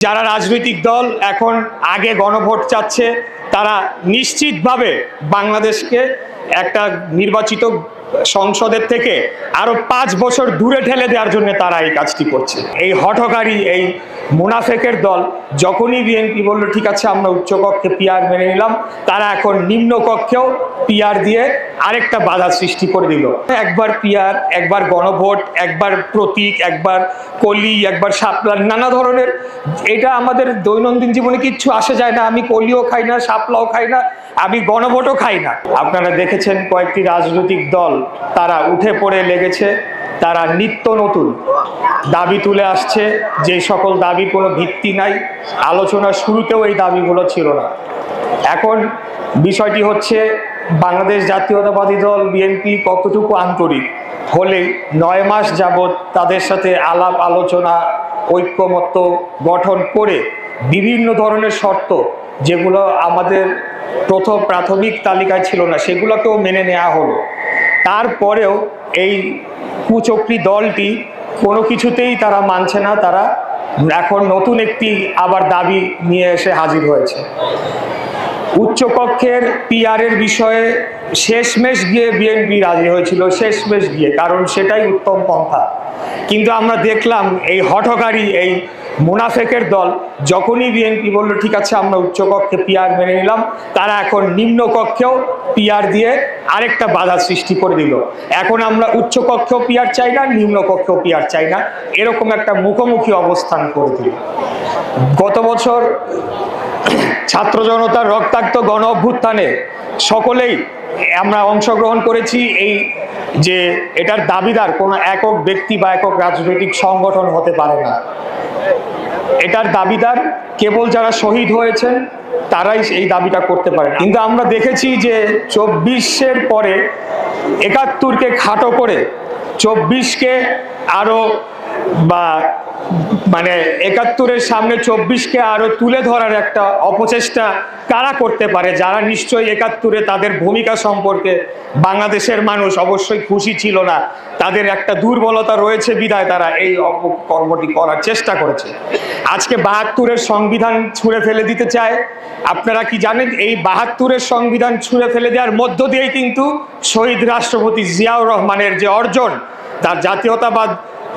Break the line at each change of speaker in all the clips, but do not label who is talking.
যারা রাজনৈতিক দল এখন আগে গণভোট চাচ্ছে, তারা নিশ্চিতভাবে বাংলাদেশকে একটা নির্বাচিত সংসদের থেকে আরও পাঁচ বছর দূরে ঠেলে দেওয়ার জন্য তারা এই কাজটি করছে। এই হঠকারী, এই মুনাফেকের দল যখনই বিএনপি বলল, ঠিক আছে, আমরা উচ্চকক্ষে পিয়ার মেনে নিলাম, তারা এখন নিম্ন কক্ষেও পিয়ার দিয়ে আরেকটা বাধা সৃষ্টি করে দিল। একবার পিয়ার একবার গণভোট, একবার প্রতীক, একবার কলি, একবার শাপলা, নানা ধরনের, এটা আমাদের দৈনন্দিন জীবনে কিচ্ছু আসে যায় না। আমি কলিও খাই না, শাপলাও খাই না, আমি গণভোটও খাই না। আপনারা দেখেছেন কয়েকটি রাজনৈতিক দল, তারা উঠে পড়ে লেগেছে। তারা নিত্য নতুন দাবি তুলে আসছে। যে সকল দাবির কোনো ভিত্তি নাই। আলোচনার শুরুতেও এই দাবিগুলো ছিল না। এখন বিষয়টি হচ্ছে, বাংলাদেশ জাতীয়তাবাদী দল, বিএনপি কতটুকু আন্তরিক? হলে নয় মাস যাবৎ তাদের সাথে আলাপ, আলোচনা, ঐক্যমত্য গঠন করে বিভিন্ন ধরনের শর্ত যেগুলো আমাদের প্রথম প্রাথমিক তালিকায় ছিল না, সেগুলোকেও মেনে নেওয়া হলো। তারপরেও এই কুচক্রি দলটি কোনো কিছুতেই তারা মানছে না, তারা এখন নতুন একটি আবার দাবি নিয়ে এসে হাজির হয়েছে। উচ্চকক্ষের পিআরের বিষয়ে শেষমেশ গিয়ে বিএনপি রাজি হয়েছিল, শেষমেশ গিয়ে, কারণ সেটাই উত্তম পন্থা। কিন্তু আমরা দেখলাম এই হঠকারী এই মুনাফেকের দল যখনই বিএনপি বলল, ঠিক আছে, আমরা উচ্চকক্ষে পিয়ার মেনে নিলাম, তারা এখন নিম্ন কক্ষেও পিআর দিয়ে আরেকটা বাধা সৃষ্টি করে দিল। এখন আমরা উচ্চকক্ষেও পিআর চাই না নিম্ন কক্ষেও পিআর চাই না। এরকম একটা মুখোমুখি অবস্থান করে দিল। গত বছর ছাত্র জনতার রক্তাক্ত গণ অভ্যুত্থানে সকলেই আমরা অংশগ্রহণ করেছি। এই যে এটার দাবিদার কোনো একক ব্যক্তি বা একক রাজনৈতিক সংগঠন হতে পারে না। এটার দাবিদার কেবল যারা শহীদ হয়েছেন, তারাই এই দাবিটা করতে পারে কিন্তু আমরা দেখেছি যে চব্বিশের পরে একাত্তরকে খাটো করে চব্বিশকে আরও বা মানে একাত্তরের সামনে চব্বিশকে আরও তুলে ধরার একটা অপচেষ্টা কারা করতে পারে, যারা নিশ্চয়ই একাত্তরে তাদের ভূমিকা সম্পর্কে বাংলাদেশের মানুষ অবশ্যই খুশি ছিল না, তাদের একটা দুর্বলতা রয়েছে বিদায় তারা এই কর্মটি করার চেষ্টা করেছে। আজকে বাহাত্তরের সংবিধান ছুঁড়ে ফেলে দিতে চায়, আপনারা কি জানেন এই বাহাত্তরের সংবিধান ছুঁড়ে ফেলে দেওয়ার মধ্য দিয়েই কিন্তু শহীদ রাষ্ট্রপতি জিয়াউর রহমানের যে অর্জন, তার জাতীয়তাবাদ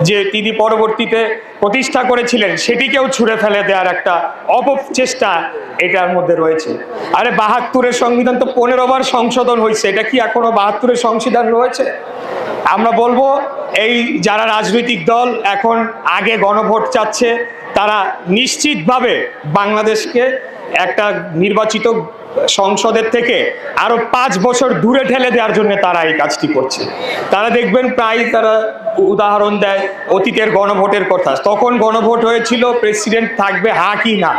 যে তিনি পরবর্তীতে প্রতিষ্ঠা করেছিলেন, সেটিকেও ছুঁড়ে ফেলে দেওয়ার একটা অপচেষ্টা এটার মধ্যে রয়েছে। আরে, বাহাত্তরের সংবিধান তো পনেরো বার সংশোধন হয়েছে, এটা কি এখনও বাহাত্তরের সংবিধান রয়েছে? আমরা বলব, এই যারা রাজনৈতিক দল এখন আগে গণভোট চাচ্ছে, তারা নিশ্চিতভাবে বাংলাদেশকে একটা নির্বাচিত সংসদের থেকে আরও পাঁচ বছর দূরে ঠেলে দেওয়ার জন্য তারা এই কাজটি করছে। তারা দেখবেন প্রায় তারা উদাহরণ দেয় অতীতের গণভোটের কথা। তখন গণভোট হয়েছিল, প্রেসিডেন্ট থাকবে, হা কি না?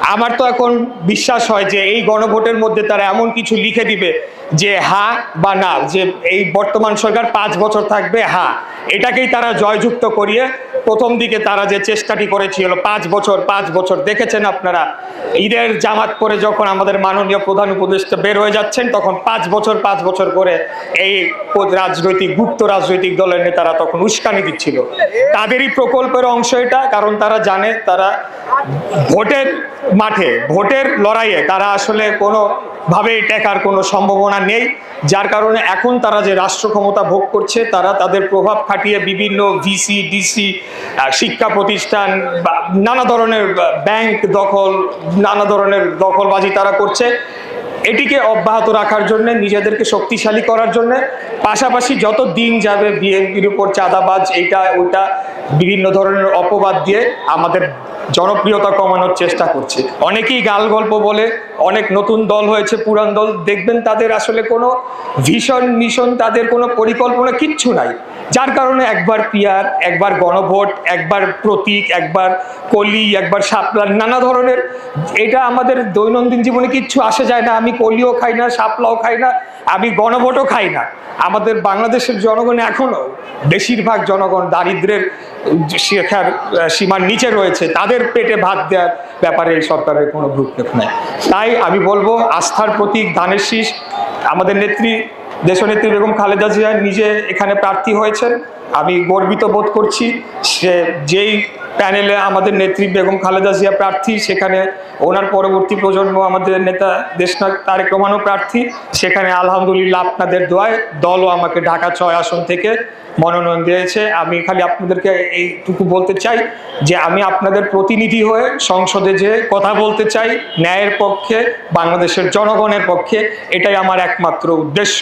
আমার তো এখন বিশ্বাস হয় যে এই গণভোটের মধ্যে তারা এমন কিছু লিখে দিবে যে হা বা না, যে এই বর্তমান সরকার পাঁচ বছর থাকবে, হা। এটাকেই তারা জয়যুক্ত করিয়ে প্রথম দিকে তারা যে চেষ্টাটি করেছিল, পাঁচ বছর পাঁচ বছর, দেখেছেন আপনারা? ঈদের জামাত পরে যখন আমাদের মাননীয় প্রধান উপদেষ্টা বের হয়ে যাচ্ছেন, তখন পাঁচ বছর পাঁচ বছর করে এই রাজনৈতিক, গুপ্ত রাজনৈতিক দলের নেতারা তখন উস্কানি দিচ্ছিল। তাদেরই প্রকল্পের অংশ এটা, কারণ তারা জানে তারা ভোটের মাঠে, ভোটের লড়াইয়ে তারা আসলে কোনো ভাবেই টেকার কোনো সম্ভাবনা নেই। যার কারণে এখন তারা যে রাষ্ট্র ক্ষমতা ভোগ করছে, তারা তাদের প্রভাব খাটিয়ে বিভিন্ন ভিসি ডিসি শিক্ষা প্রতিষ্ঠান নানা ধরনের ব্যাংক দখল, নানা ধরনের দখলবাজি তারা করছে। এটিকে অব্যাহত রাখার জন্য, নিজেদেরকে শক্তিশালী করার জন্য, পাশাপাশি যত দিন যাবে বিএনপির উপর চাঁদাবাজ এইটা ওইটা, বিভিন্ন ধরনের অপবাদ দিয়ে আমাদের জনপ্রিয়তা কমানোর চেষ্টা করছে। অনেকেই গাল গল্প বলে, অনেক নতুন দল হয়েছে, পুরান দল, দেখবেন তাদের আসলে কোনো ভিশন মিশন, তাদের কোনো পরিকল্পনা, কিচ্ছু নাই। যার কারণে একবার পিয়ার, একবার গণভোট, একবার প্রতীক, একবার কলি, একবার শাপলা, নানা ধরনের, এটা আমাদের দৈনন্দিন জীবনে কিচ্ছু আসে যায় না। আমি কলিও খাই না, শাপলাও খাই না, আমি গণভোটও খাই না। আমাদের বাংলাদেশের জনগণ এখনও বেশিরভাগ জনগণ দারিদ্রের শিক্ষার সীমার নিচে রয়েছে। তাদের পেটে ভাত দেওয়ার ব্যাপারে এই সরকারের কোনো ভ্রুক্ষেপ নেই। তাই আমি বলব, আস্থার প্রতীক ধানের শীষ, আমাদের নেত্রী দেশনেত্রী বেগম খালেদা জিয়া নিজে এখানে প্রার্থী হয়েছেন। আমি গর্বিত বোধ করছি সে যেই প্যানেলে আমাদের নেত্রী বেগম খালেদা জিয়া প্রার্থী, সেখানে ওনার পরবর্তী প্রজন্ম আমাদের নেতা দেশনাথ তারেক রহমানও প্রার্থী। সেখানে আলহামদুলিল্লাহ আপনাদের দোয়ায় দলও আমাকে ঢাকা ছয় আসন থেকে মনোনয়ন দিয়েছে। আমি খালি আপনাদেরকে এইটুকু বলতে চাই যে আমি আপনাদের প্রতিনিধি হয়ে সংসদে যে কথা বলতে চাই, ন্যায়ের পক্ষে, বাংলাদেশের জনগণের পক্ষে, এটাই আমার একমাত্র উদ্দেশ্য।